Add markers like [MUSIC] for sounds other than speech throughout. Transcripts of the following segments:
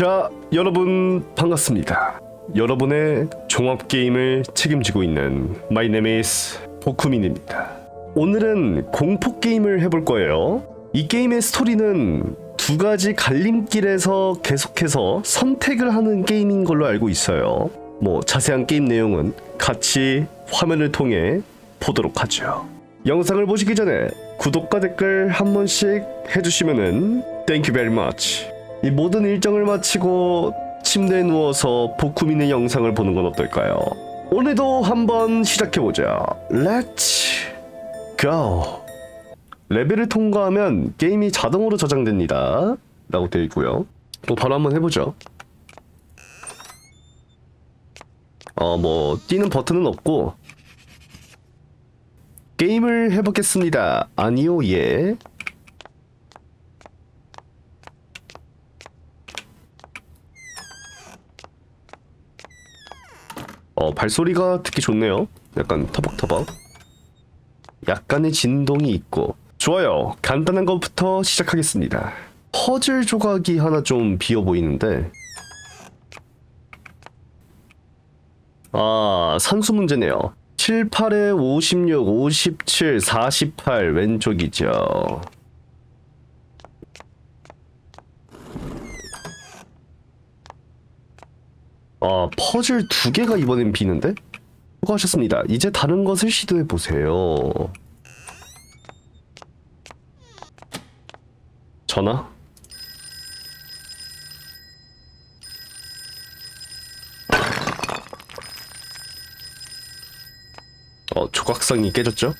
자, 여러분 반갑습니다. 여러분의 종합 게임을 책임지고 있는 name is 보쿠민입니다. 오늘은 공포 게임을 해볼 거예요. 이 게임의 스토리는 두 가지 갈림길에서 계속해서 선택을 하는 게임인 걸로 알고 있어요. 뭐 자세한 게임 내용은 같이 화면을 통해 보도록 하죠. 영상을 보시기 전에 구독과 댓글 한 번씩 해주시면은 Thank you. 이 모든 일정을 마치고 침대에 누워서 보쿠민의 영상을 보는 건 어떨까요? 오늘도 한번 시작해보자. Let's go. 레벨을 통과하면 게임이 자동으로 저장됩니다. 라고 되어 있고요. 뭐 바로 한번 해보죠. 어, 뭐, 뛰는 버튼은 없고, 게임을 해보겠습니다. 아니요, 예. 어, 발소리가 듣기 좋네요. 약간 터벅터벅. 약간의 진동이 있고. 좋아요. 간단한 것부터 시작하겠습니다. 퍼즐 조각이 하나 좀 비어 보이는데. 아, 산수 문제네요. 7, 8에 56, 57, 48 왼쪽이죠. 아, 퍼즐 두 개가 이번엔 비는데? 수고하셨습니다. 이제 다른 것을 시도해 보세요. 전화? 어, 조각상이 깨졌죠?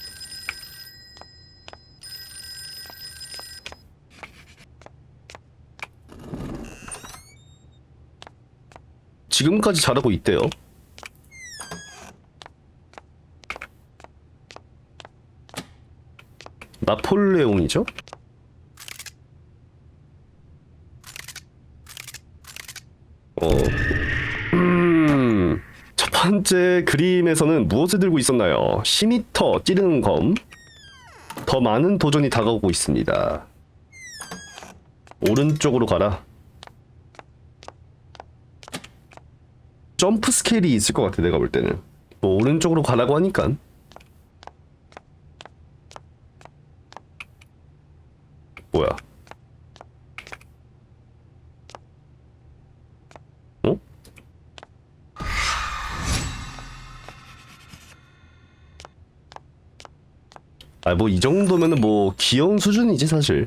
지금까지 잘하고 있대요. 나폴레옹이죠? 어. 음. 첫 번째 그림에서는 무엇을 들고 있었나요? 10m 찌르는 검. 더 많은 도전이 다가오고 있습니다. 오른쪽으로 가라. 점프 스케일이 있을 것 같아 내가 볼 때는. 뭐 오른쪽으로 가라고 하니까. 뭐야? 어? 아 뭐 이 정도면은 뭐 귀여운 수준이지 사실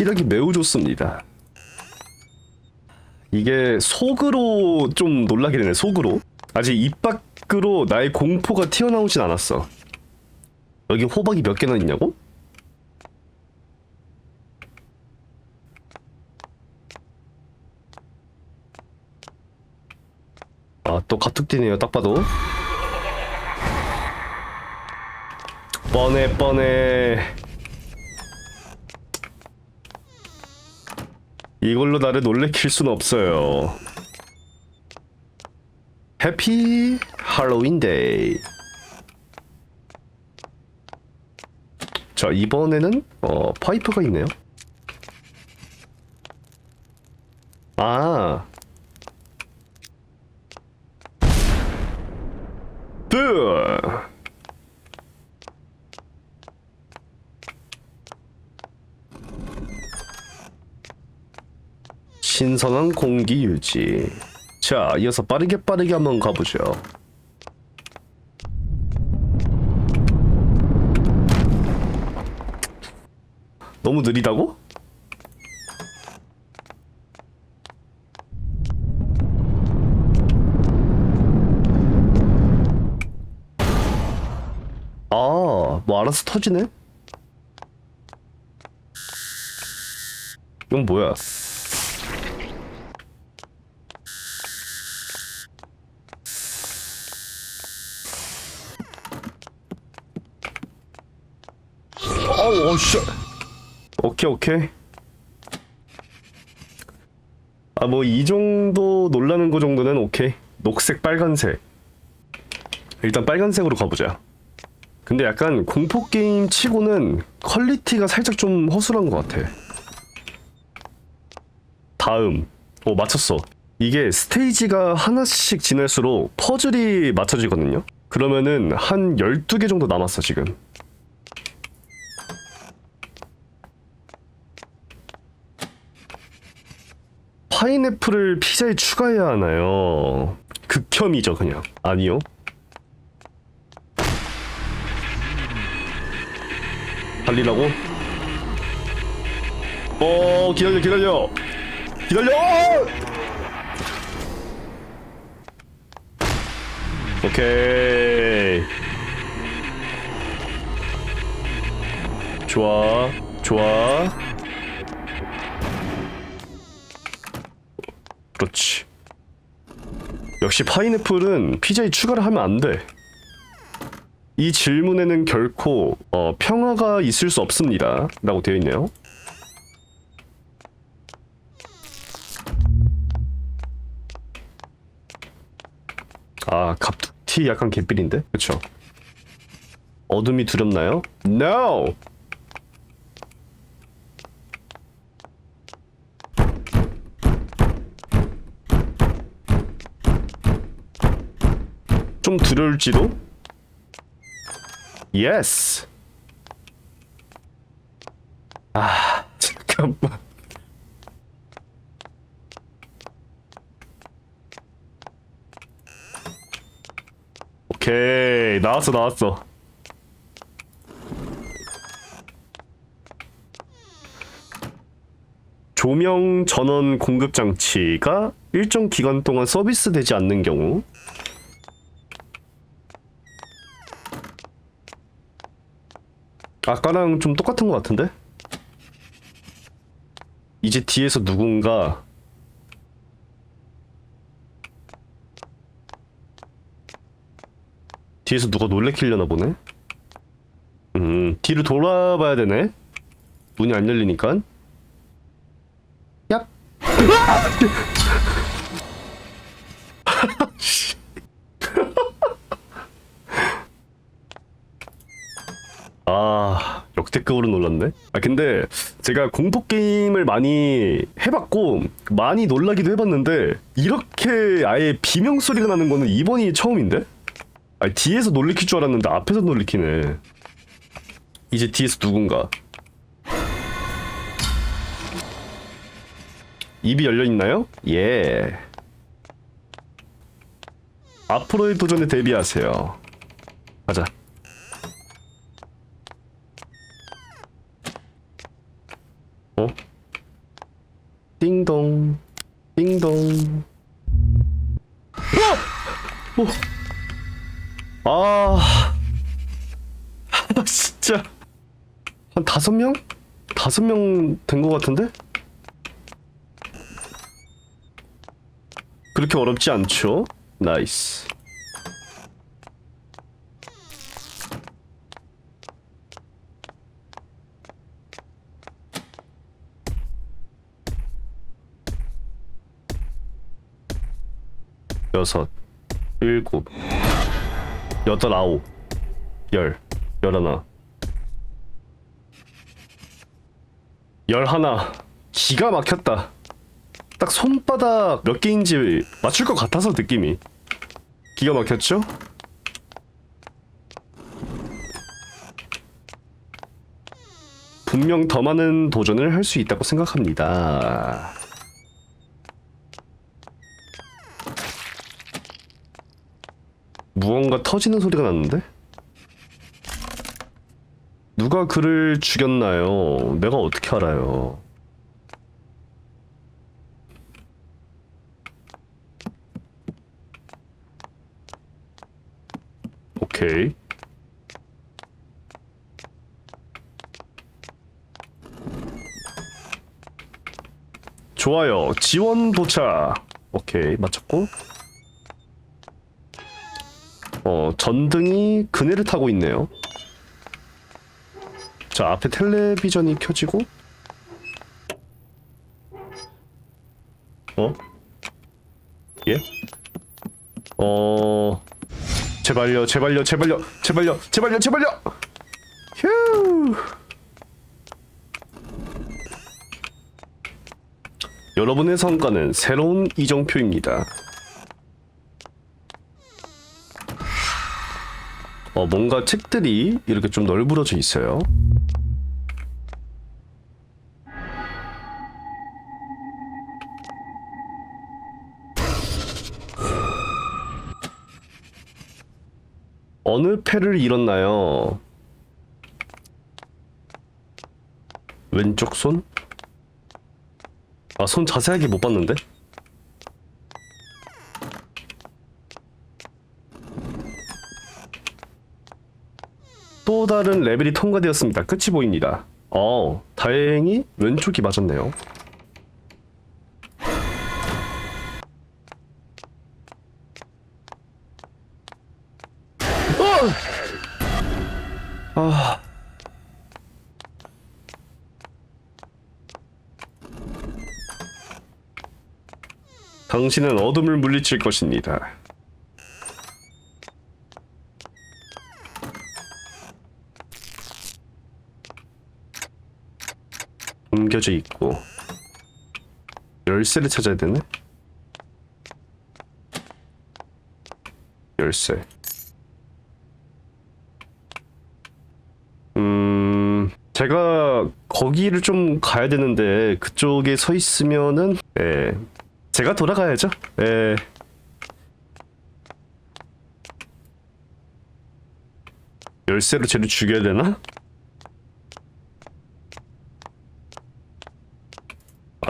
시력이 매우 좋습니다. 이게 속으로 좀 놀라게 되네, 속으로. 아직 입 밖으로 나의 공포가 튀어나오진 않았어. 여기 호박이 몇 개나 있냐고? 아, 또 가뜩 뛰네요, 딱 봐도. 뻔해, 뻔해. 이걸로 나를 놀래킬 순 없어요. 해피 할로윈 데이. 자, 이번에는 어, 파이프가 있네요. 아. 신선한 공기 유지. 자, 이어서 빠르게 빠르게 한번 가보죠. 너무 느리다고? 아, 뭐 알아서 터지네? 이건 뭐야? 어우, 어, 씨. 오케이, 오케이. 아, 뭐, 이 정도 놀라는 거 정도는 오케이. 녹색, 빨간색. 일단 빨간색으로 가보자. 근데 약간 공포 게임 치고는 퀄리티가 살짝 좀 허술한 것 같아. 다음. 오, 맞췄어. 이게 스테이지가 하나씩 지날수록 퍼즐이 맞춰지거든요. 그러면은 한 12개 정도 남았어, 지금. 파인애플을 피자에 추가해야 하나요? 극혐이죠, 그냥. 아니요. 달리라고? 어, 기다려, 기다려. 기다려! 오케이. 좋아, 좋아. 그렇지. 역시 파인애플은 피자에 추가를 하면 안 돼. 이 질문에는 결코 어, 평화가 있을 수 없습니다. 라고 되어 있네요. 아, 갑툭튀 약간 개삘인데? 그쵸? 어둠이 두렵나요? No! 좀 두려울지도? 예스! 아, [LAUGHS] 잠깐만. 오케이, 나왔어, 나왔어. 조명 전원 공급 장치가 일정 기간 동안 서비스되지 않는 경우 아까랑 좀 똑같은 것 같은데? 이제 뒤에서 누군가 뒤에서 누가 놀래키려나 보네? 음, 뒤로 돌아봐야 되네? 문이 안 열리니까 얍! 아 역대급으로 놀랐네. 아 근데 제가 공포 게임을 많이 해봤고 많이 놀라기도 해봤는데 이렇게 아예 비명 소리가 나는 거는 이번이 처음인데? 아 뒤에서 놀래킬 줄 알았는데 앞에서 놀래키네. 이제 뒤에서 누군가 입이 열려 있나요? 예. 앞으로의 도전에 대비하세요. 가자. 띵동 띵동 어! 어! 아 아, [LAUGHS] 진짜 한 다섯 명? 다섯 명 된 것 같은데? 그렇게 어렵지 않죠? 나이스 여섯, 일곱, 여덟, 아홉, 열, 열하나, 열하나. 기가 막혔다. 딱 손바닥 몇 개인지 맞출 것 같아서 느낌이. 기가 막혔죠? 분명 더 많은 도전을 할 수 있다고 생각합니다. 무언가 터지는 소리가 났는데? 누가 그를 죽였나요? 내가 어떻게 알아요? 오케이. 좋아요. 지원 도착. 오케이, 맞췄고. 어, 전등이 그네를 타고 있네요. 자, 앞에 텔레비전이 켜지고. 어? 예? 어, 제발요 제발요 제발요 제발요 제발요 제발요 휴 여러분의 성과는 새로운 이정표입니다 어 뭔가 책들이 이렇게 좀 널브러져 있어요 어느 패를 잃었나요? 왼쪽 손? 아, 손 자세하게 못 봤는데? 또 다른 레벨이 통과되었습니다. 끝이 보입니다. 어, 다행히 왼쪽이 맞았네요. 아. 당신은 어둠을 물리칠 것입니다. 옮겨져 있고 열쇠를 찾아야 되네. 열쇠. 음, 제가 거기를 좀 가야 되는데 그쪽에 서 있으면은 예. 제가 돌아가야죠. 예. 열쇠로 쟤를 죽여야 되나?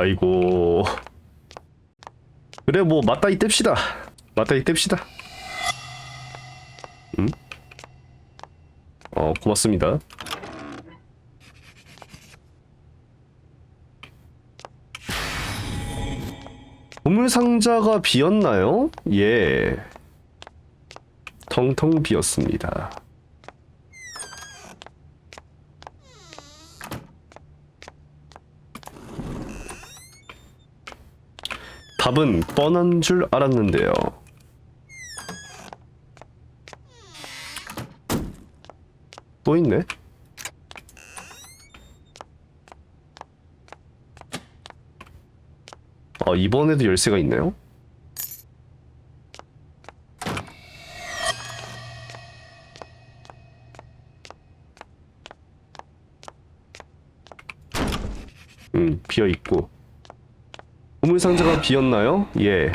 아이고. 그래 뭐 맞다이 뗍시다. 맞다이 뗍시다. 음? 어 고맙습니다. 보물 상자가 비었나요? 예. 텅텅 비었습니다. 답은 뻔한 줄 알았는데요. 또 있네? 아, 이번에도 열쇠가 있나요? 음, 비어 있고. 보물 상자가 비었나요? 예.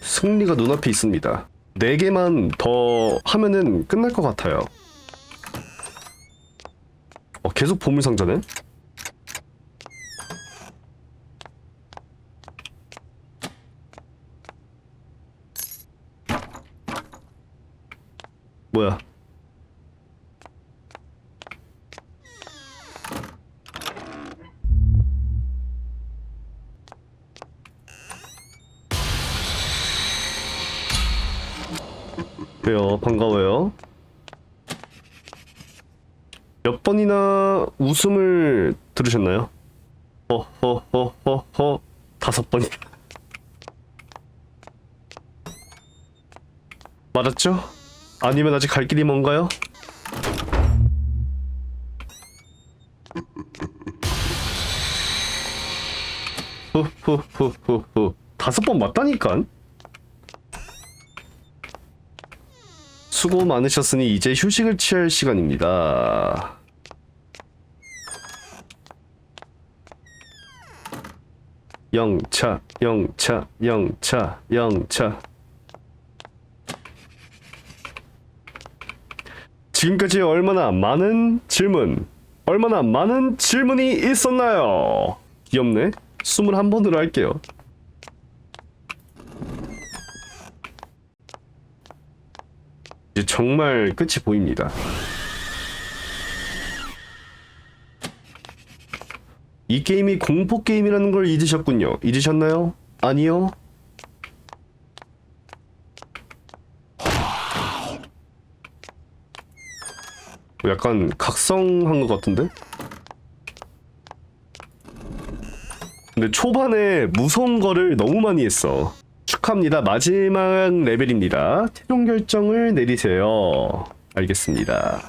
승리가 눈앞에 있습니다. 4개만 더 하면은 끝날 것 같아요. 어, 계속 보물 상자네? 뭐야? 그래요, 반가워요. 몇 번이나 웃음을 들으셨나요? 허허허허허 다섯 번이 맞았죠? 아니면 아직 갈 길이 먼가요? 후후후후후 다섯 번 맞다니깐? 수고 많으셨으니 이제 휴식을 취할 시간입니다. 영차, 영차, 영차, 영차. 지금까지 얼마나 많은 질문, 얼마나 많은 질문이 있었나요? 귀엽네. 21번으로 할게요. 이제 정말 끝이 보입니다. 이 게임이 공포 게임이라는 걸 잊으셨군요. 잊으셨나요? 아니요. 약간 각성한 것 같은데? 근데 초반에 무서운 거를 너무 많이 했어. 축하합니다. 마지막 레벨입니다. 최종 결정을 내리세요. 알겠습니다.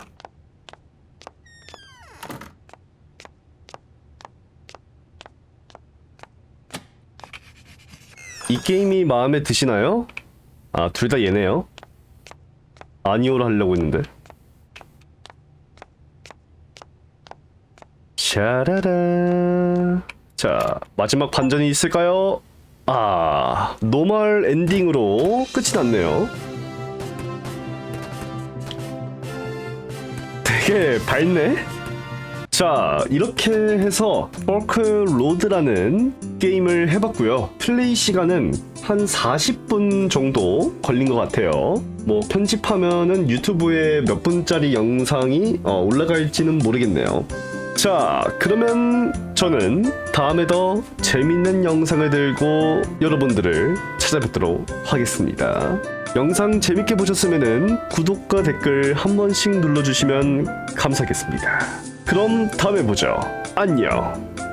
이 게임이 마음에 드시나요? 아, 둘 다 얘네요. 아니오로 하려고 했는데. 샤라라. 자, 마지막 반전이 있을까요? 아, 노멀 엔딩으로 끝이 났네요. 되게 밝네? 자, 이렇게 해서 포크 로드라는 게임을 해봤고요. 플레이 시간은 한 40분 정도 걸린 것 같아요. 뭐 편집하면은 유튜브에 몇 분짜리 영상이 어, 올라갈지는 모르겠네요. 자, 그러면 저는 다음에 더 재밌는 영상을 들고 여러분들을 찾아뵙도록 하겠습니다. 영상 재밌게 보셨으면 구독과 댓글 한 번씩 눌러주시면 감사하겠습니다. 그럼 다음에 보죠. 안녕.